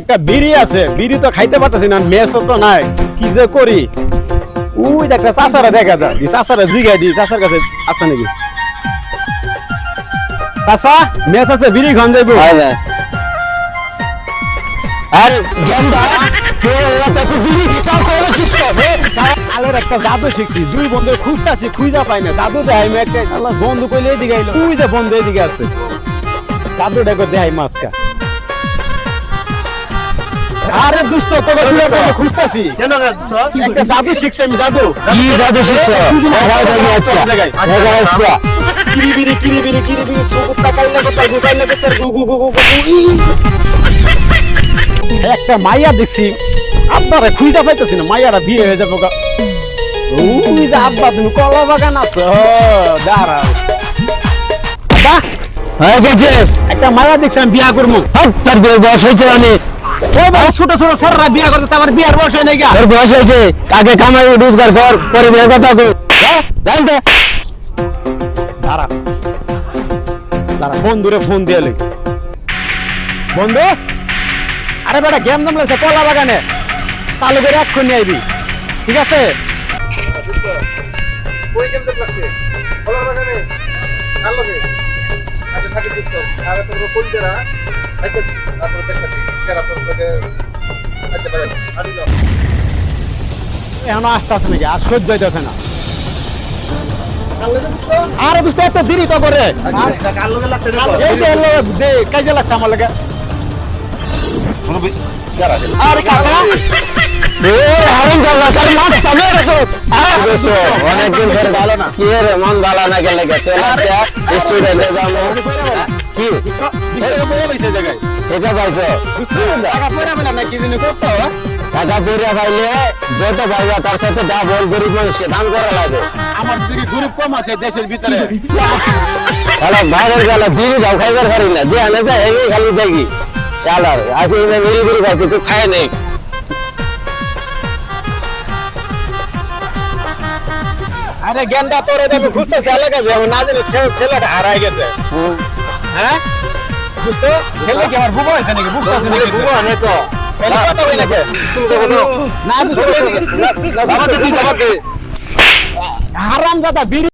একটা বিড়ি আছে বিড়ি তো খাইতে পারতেছি না মেসও তো নাই কি যে করি? ওই একটা চাষারা দেখা যায় চাষারা জিগাই দি চাষার কাছে আছে নাকি? চাষা মেস আছে বিড়ি যাইবো। হয় আর গেন্দা একটা জাদু শিখছি দুই বন্ধু খুঁজতাছি খুঁজা পাই না জাদু দেখাই একটা বন্ধু কইলে এদিকে আইলো। তুই যে বন্ধু এদিকে আছে। জাদু দেখো দেখাই মাছকা আরে দুষ্ট তোকে দুটো তোকে খুঁজতাছি। কেন একটা জাদু শিখছি আমি জাদু। কি জাদু শিখছ? আজকে দেখাও আজকে কিরিবিরি কিরিবিরি কিরিবিরি চোখ তাকাইলে কোথায় গুগাইলে কোথায় গু গু গু গু গু একটা মাইয়া দেখছি আব্বারে খুঁজা পাইতেছি না মাইয়ারা বিয়ে হয়ে যাব গা। ওই যে আব্বা তুমি কলা বাগান আছো? দাঁড়াও। আব্বা হয়ে গেছে একটা মায়া দেখছি আমি বিয়া করব। হাট তার বয়স হয়েছে মানে ওই ভাই ছোট ছোট স্যাররা বিয়া করতেছে আমার বিয়ার বয়স হয় নাই গা। তোর বয়স হয়েছে কাকে কামাই রোজগার কর পরে বিয়ের কথা কই। জানতে দাঁড়া। দাঁড়া বন্ধুরে ফোন দিয়ে বন্ধু আরে বেটা গেম দাম লাগছে কলা বাগানে। চালু করে এক্ষুনি আইবি ঠিক আছে? ওই কেমন লাগছে কলার বাগানে। আচ্ছা থাকে আর তোর কোন এখন আসতে আসে নাকি? আর সহ্য হইতেছে না। আরে দোস্ত এত দেরি তো করে। এই যে কাজে লাগছে আমার লাগে। আরে কাকা। গেছো। অনেকদিন ধরে ভালো না। কি রে মন ভালো না গেলে গে স্টুডেন্টে যাব। কি? টাকা পয়সা পাইছে এই জায়গায়। এটা পাইছো? টাকা পয়সা পাইলে যত পাইবা তার সাথে ডাবল গরিব মানুষকে দান করা লাগে। আমার দিকে গরিব কম আছে দেশের ভিতরে। তাহলে বাইরের গেলে বিড়ি দাও খাইবার পারি না। যে আনে যায় এমনি খালি দেখি। চালার আসে এনে মিলি বিড়ি খাইছে তুই খায় নেই আরে গেন্দা তোরে দেখো খুঁজতেছে এলাকা যাব না জানি ছেলেটা হারাই গেছে। হ্যাঁ? বুঝতে ছেলে কি আমার বুবো হয়েছে নাকি বুবো তো কথা বলে নাকি তুমি যাব না না দুষ্ট তুই যাবাকে হারাম দাদা বিড়ি